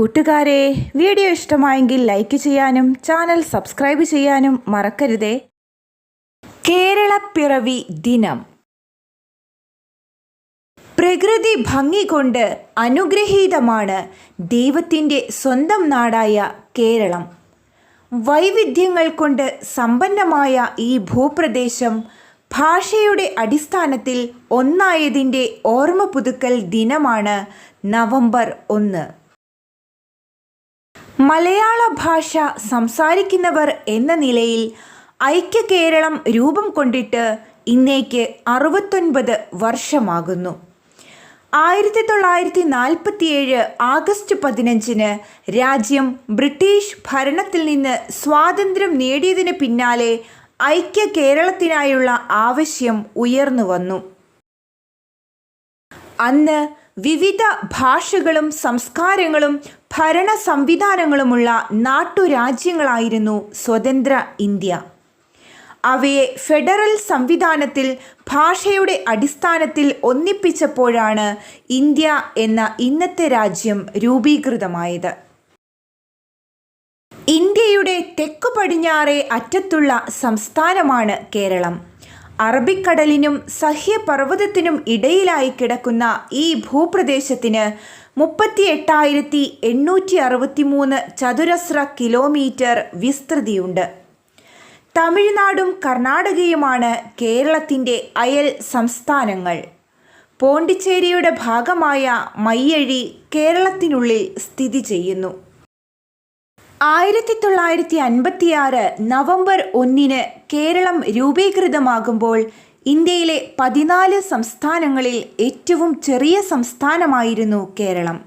കൂട്ടുകാരെ വീഡിയോ ഇഷ്ടമായെങ്കിൽ ലൈക്ക് ചെയ്യാനും ചാനൽ സബ്സ്ക്രൈബ് ചെയ്യാനും മറക്കരുതേ. കേരള പിറവി ദിനം. പ്രകൃതി ഭംഗി കൊണ്ട് അനുഗ്രഹീതമാണ് ദൈവത്തിന്റെ സ്വന്തം നാടായ കേരളം. വൈവിധ്യങ്ങൾ കൊണ്ട് സമ്പന്നമായ ഈ ഭൂപ്രദേശം ഭാഷയുടെ അടിസ്ഥാനത്തിൽ ഒന്നായതിന്റെ ഓർമ്മ പുതുക്കൽ ദിനമാണ് നവംബർ ഒന്ന്. മലയാള ഭാഷ സംസാരിക്കുന്നവർ എന്ന നിലയിൽ ഐക്യ കേരളം രൂപം കൊണ്ടിട്ട് ഇന്നേക്ക് അറുപത്തൊൻപത് വർഷമാകുന്നു. ആയിരത്തി തൊള്ളായിരത്തി നാൽപ്പത്തിയേഴ് ആഗസ്റ്റ് പതിനഞ്ചിന് രാജ്യം ബ്രിട്ടീഷ് ഭരണത്തിൽ നിന്ന് സ്വാതന്ത്ര്യം നേടിയതിന് പിന്നാലെ ഐക്യ കേരളത്തിനായുള്ള ആവശ്യം ഉയർന്നു വന്നു. അന്ന് വിവിധ ഭാഷകളും സംസ്കാരങ്ങളും ഭരണ സംവിധാനങ്ങളുമുള്ള നാട്ടുരാജ്യങ്ങളായിരുന്നു സ്വതന്ത്ര ഇന്ത്യ. അവയെ ഫെഡറൽ സംവിധാനത്തിൽ ഭാഷയുടെ അടിസ്ഥാനത്തിൽ ഒന്നിപ്പിച്ചപ്പോഴാണ് ഇന്ത്യ എന്ന ഇന്നത്തെ രാജ്യം രൂപീകൃതമായത്. ഇന്ത്യയുടെ തെക്കു പടിഞ്ഞാറേ അറ്റത്തുള്ള സംസ്ഥാനമാണ് കേരളം. അറബിക്കടലിനും സഹ്യപർവതത്തിനും ഇടയിലായി കിടക്കുന്ന ഈ ഭൂപ്രദേശത്തിന് മുപ്പത്തി എട്ടായിരത്തി എണ്ണൂറ്റി അറുപത്തി മൂന്ന് ചതുരശ്ര കിലോമീറ്റർ വിസ്തൃതിയുണ്ട്. തമിഴ്നാടും കർണാടകയുമാണ് കേരളത്തിന്റെ അയൽ സംസ്ഥാനങ്ങൾ. പോണ്ടിച്ചേരിയുടെ ഭാഗമായ മയ്യഴി കേരളത്തിനുള്ളിൽ സ്ഥിതി ചെയ്യുന്നു. ആയിരത്തി തൊള്ളായിരത്തി അൻപത്തിയാറ് നവംബർ ഒന്നിന് കേരളം രൂപീകൃതമാകുമ്പോൾ ഇന്ത്യയിലെ പതിനാല് സംസ്ഥാനങ്ങളിൽ ഏറ്റവും ചെറിയ സംസ്ഥാനമായിരുന്നു കേരളം.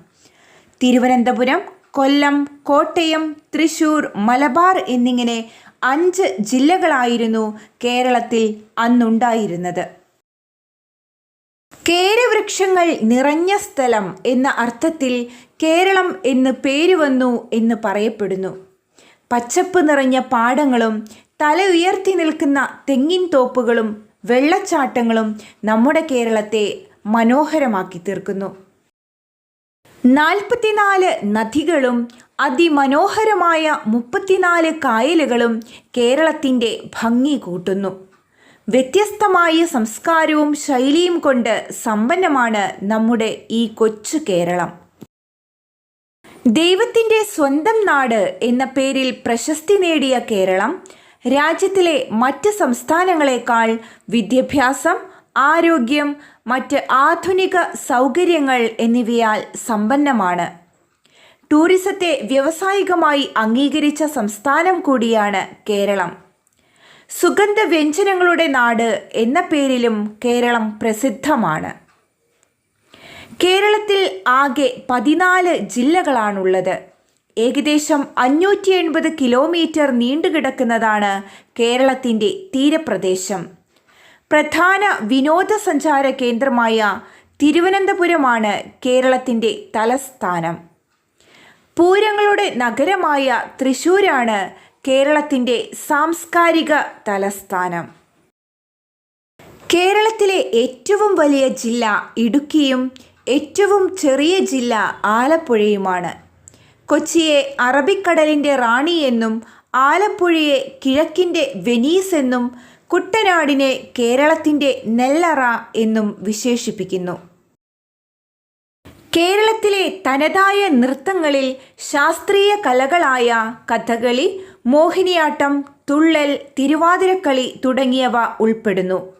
തിരുവനന്തപുരം കൊല്ലം കോട്ടയം തൃശൂർ മലബാർ എന്നിങ്ങനെ അഞ്ച് ജില്ലകളായിരുന്നു കേരളത്തിൽ അന്നുണ്ടായിരുന്നത്. കേരവൃക്ഷങ്ങൾ നിറഞ്ഞ സ്ഥലം എന്ന അർത്ഥത്തിൽ കേരളം എന്ന് പേര് വന്നു എന്ന് പറയപ്പെടുന്നു. പച്ചപ്പ് നിറഞ്ഞ പാടങ്ങളും തല ഉയർത്തി നിൽക്കുന്ന തെങ്ങിൻ തോപ്പുകളും വെള്ളച്ചാട്ടങ്ങളും നമ്മുടെ കേരളത്തെ മനോഹരമാക്കി തീർക്കുന്നു. നാൽപ്പത്തിനാല് നദികളും അതിമനോഹരമായ മുപ്പത്തിനാല് കായലുകളും കേരളത്തിന്റെ ഭംഗി കൂട്ടുന്നു. വ്യത്യസ്തമായ സംസ്കാരവും ശൈലിയും കൊണ്ട് സമ്പന്നമാണ് നമ്മുടെ ഈ കൊച്ചു കേരളം. ദൈവത്തിന്റെ സ്വന്തം നാട് എന്ന പേരിൽ പ്രശസ്തി നേടിയ കേരളം രാജ്യത്തിലെ മറ്റ് സംസ്ഥാനങ്ങളെക്കാൾ വിദ്യാഭ്യാസം ആരോഗ്യം മറ്റ് ആധുനിക സൗകര്യങ്ങൾ എന്നിവയാൽ സമ്പന്നമാണ്. ടൂറിസത്തെ വ്യവസായികമായി അംഗീകരിച്ച സംസ്ഥാനം കൂടിയാണ് കേരളം. സുഗന്ധ വ്യഞ്ജനങ്ങളുടെ നാട് എന്ന പേരിലും കേരളം പ്രസിദ്ധമാണ്. കേരളത്തിൽ ആകെ പതിനാല് ജില്ലകളാണുള്ളത്. ഏകദേശം അഞ്ഞൂറ്റി എൺപത് കിലോമീറ്റർ നീണ്ടുകിടക്കുന്നതാണ് കേരളത്തിന്റെ തീരപ്രദേശം. പ്രധാന വിനോദസഞ്ചാര കേന്ദ്രമായ തിരുവനന്തപുരമാണ് കേരളത്തിന്റെ തലസ്ഥാനം. പൂരങ്ങളുടെ നഗരമായ തൃശൂരാണ് കേരളത്തിന്റെ സാംസ്കാരിക തലസ്ഥാനം. കേരളത്തിലെ ഏറ്റവും വലിയ ജില്ല ഇടുക്കിയും ഏറ്റവും ചെറിയ ജില്ല ആലപ്പുഴയുമാണ്. കൊച്ചിയെ അറബിക്കടലിന്റെ റാണി എന്നും ആലപ്പുഴയെ കിഴക്കിന്റെ വെനീസ് എന്നും കുട്ടനാടിനെ കേരളത്തിന്റെ നെല്ലറ എന്നും വിശേഷിപ്പിക്കുന്നു. കേരളത്തിലെ തനതായ നൃത്തങ്ങളിൽ ശാസ്ത്രീയ കലകളായ കഥകളി മോഹിനിയാട്ടം തുള്ളൽ തിരുവാതിരക്കളി തുടങ്ങിയവ ഉൾപ്പെടുന്നു.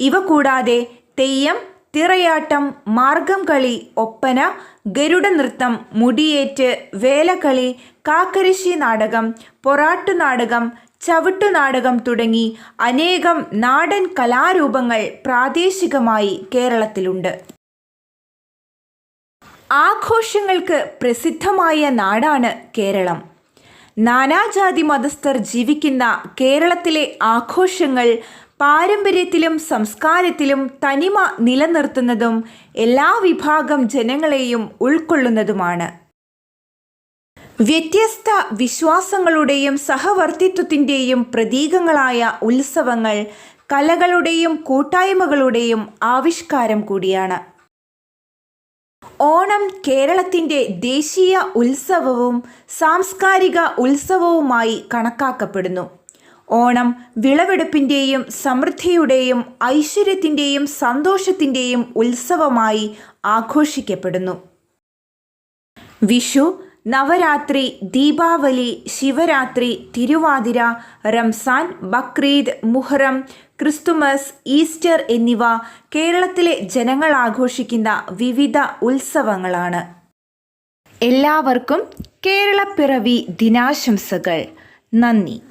ഇവ കൂടാതെ തെയ്യം തിറയാട്ടം മാർഗം കളി ഒപ്പന ഗരുഡ നൃത്തം മുടിയേറ്റ് വേലകളി കാക്കരിശി നാടകം പൊറാട്ടു നാടകം ചവിട്ടു നാടകം തുടങ്ങി അനേകം നാടൻ കലാരൂപങ്ങൾ പ്രാദേശികമായി കേരളത്തിലുണ്ട്. ആഘോഷങ്ങൾക്ക് പ്രസിദ്ധമായ നാടാണ് കേരളം. നാനാജാതി മതസ്ഥർ ജീവിക്കുന്ന കേരളത്തിലെ ആഘോഷങ്ങൾ പാരമ്പര്യത്തിലും സംസ്കാരത്തിലും തനിമ നിലനിർത്തുന്നതും എല്ലാ വിഭാഗം ജനങ്ങളെയും ഉൾക്കൊള്ളുന്നതുമാണ്. വ്യത്യസ്ത വിശ്വാസങ്ങളുടെയും സഹവർത്തിത്വത്തിന്റെയും പ്രതീകങ്ങളായ ഉത്സവങ്ങൾ കലകളുടെയും കൂട്ടായ്മകളുടെയും ആവിഷ്കാരം കൂടിയാണ്. ഓണം കേരളത്തിന്റെ ദേശീയ ഉത്സവവും സാംസ്കാരിക ഉത്സവവുമായി കണക്കാക്കപ്പെടുന്നു. ഓണം വിളവെടുപ്പിന്റെയും സമൃദ്ധിയുടെയും ഐശ്വര്യത്തിന്റെയും സന്തോഷത്തിന്റെയും ഉത്സവമായി ആഘോഷിക്കപ്പെടുന്നു. വിഷു നവരാത്രി ദീപാവലി ശിവരാത്രി തിരുവാതിര റംസാൻ ബക്രീദ് മുഹറം ക്രിസ്തുമസ് ഈസ്റ്റർ എന്നിവ കേരളത്തിലെ ജനങ്ങൾ ആഘോഷിക്കുന്ന വിവിധ ഉത്സവങ്ങളാണ്. എല്ലാവർക്കും കേരളപ്പിറവി ദിനാശംസകൾ. നന്ദി.